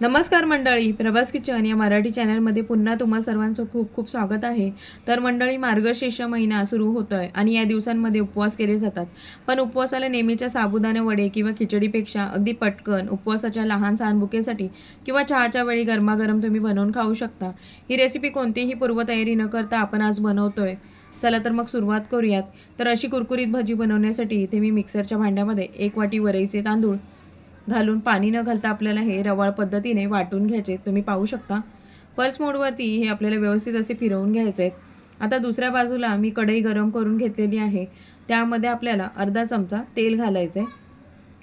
नमस्कार मंडळी प्रभास किचन या मराठी चॅनलमध्ये पुन्हा तुम्हा सर्वांचं खूप खूप स्वागत आहे. तर मंडळी मार्गशीर्ष महिना सुरू होतो आहे आणि या दिवसांमध्ये उपवास केले जातात. पण उपवासाला नेहमीच्या साबुदाणे वडे किंवा खिचडीपेक्षा अगदी पटकन उपवासाच्या लहान सहान बुकेसाठी किंवा चहाच्या वेळी गरमागरम तुम्ही बनवून खाऊ शकता. ही रेसिपी कोणतीही पूर्वतयारी न करता आपण आज बनवतोय. चला तर मग सुरुवात करूयात. तर अशी कुरकुरीत भजी बनवण्यासाठी इथे मी मिक्सरच्या भांड्यामध्ये एक वाटी वरईचे तांदूळ घालून पाणी न घालता आपल्याला हे रवाळ पद्धतीने वाटून घ्यायचे. तुम्ही पाहू शकता. पल्स मोडवरती हे आपल्याला व्यवस्थित असे फिरवून घ्यायचे आहेत. आता दुसऱ्या बाजूला मी कढई गरम करून घेतलेली आहे. त्यामध्ये आपल्याला अर्धा चमचा तेल घालायचं आहे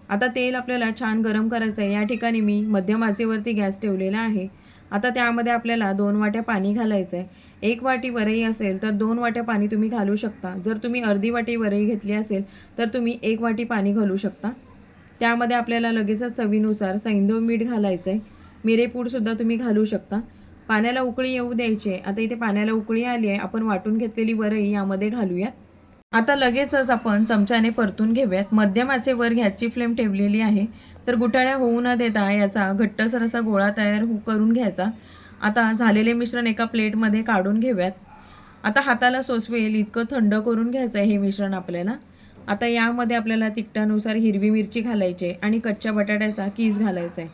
आता तेल आपल्याला छान गरम करायचं आहे या ठिकाणी मी मध्यम आचेवरती गॅस ठेवलेला आहे. आता त्यामध्ये आपल्याला दोन वाट्या पाणी घालायचं आहे एक वाटी वरई असेल तर दोन वाट्या पाणी तुम्ही घालू शकता. जर तुम्ही अर्धी वाटी वरई घेतली असेल तर तुम्ही एक वाटी पाणी घालू शकता. त्यामध्ये आपल्याला लगेचच चवीनुसार सैंदव मीठ घालायचं आहे मिरेपूडसुद्धा तुम्ही घालू शकता. पाण्याला उकळी येऊ द्यायची आहे. आता इथे पाण्याला उकळी आली आहे. आपण वाटून घेतलेली वरई यामध्ये घालूयात. आता लगेचच आपण चमच्याने परतून घेऊयात. मध्यमाचे वर गॅसची फ्लेम ठेवलेली आहे. तर गुटाळ्या होऊ न देता याचा घट्टसर असा गोळा तयार हो करून घ्यायचा. आता झालेले मिश्रण एका प्लेटमध्ये काढून घेऊयात. आता हाताला सोसवेल इतकं थंड करून घ्यायचं आहे हे मिश्रण आपल्याला. आता यामध्ये आपल्याला तिखटानुसार हिरवी मिरची घालायची आहे आणि कच्च्या बटाट्याचा कीस घालायचा आहे.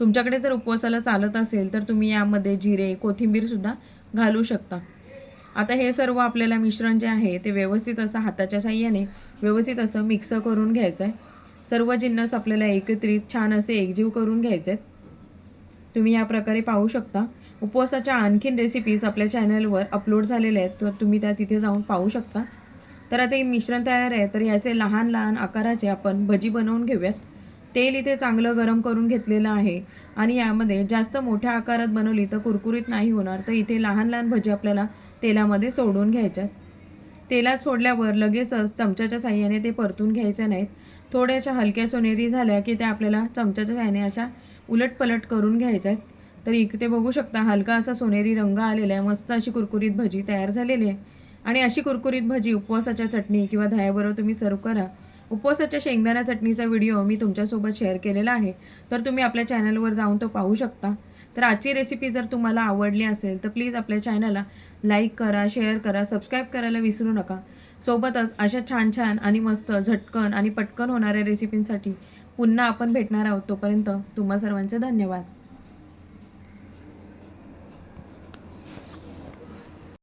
तुमच्याकडे जर उपवासाला चालत असेल तर तुम्ही यामध्ये जिरे कोथिंबीरसुद्धा घालू शकता. आता हे सर्व आपल्याला मिश्रण जे आहे ते व्यवस्थित असं हाताच्या साह्याने व्यवस्थित असं मिक्स करून घ्यायचं आहे. सर्व जिन्नस आपल्याला एकत्रित छान असे एकजीव करून घ्यायचे आहेत. तुम्ही या प्रकारे पाहू शकता. उपवासाच्या आणखीन रेसिपीज आपल्या चॅनलवर अपलोड झालेल्या आहेत तर तुम्ही त्या तिथे जाऊन पाहू शकता. तर आता हे मिश्रण तयार आहे. तर याचे लहान लहान आकाराचे आपण भजी बनवून घेऊयात. तेल इथे चांगलं गरम करून घेतलेलं आहे. आणि यामध्ये जास्त मोठ्या आकारात बनवली तर कुरकुरीत नाही होणार. तर इथे लहान लहान भजी आपल्याला तेलामध्ये सोडून घ्यायच्यात. तेलात सोडल्यावर लगेचच चमच्याच्या साह्याने ते परतून घ्यायचे नाहीत. थोड्याशा हलक्या सोनेरी झाल्या की त्या आपल्याला चमच्याच्या साह्याने अशा उलटपलट करून घ्यायच्या आहेत तर इथे बघू शकता हलका असा सोनेरी रंग आलेला आहे. मस्त अशी कुरकुरीत भजी तयार झालेली आहे. आणि अशी कुरकुरीत भजी उपवासाच्या चटणी किंवा दह्याबरोबर तुम्ही सर्व करा. उपवासाच्या शेंगदाणा चटणीचा व्हिडिओ मी तुमच्यासोबत शेअर केलेला आहे. तर तुम्ही आपल्या चॅनलवर जाऊन तो पाहू शकता. तर आजची रेसिपी जर तुम्हाला आवडली असेल तर प्लीज आपल्या चॅनलला लाईक करा शेअर करा सबस्क्राईब करायला विसरू नका. सोबतच अशा छान छान आणि मस्त झटकन आणि पटकन होणाऱ्या रेसिपींसाठी पुन्हा आपण भेटणार आहोत तोपर्यंत तुम्हा सर्वांचे धन्यवाद.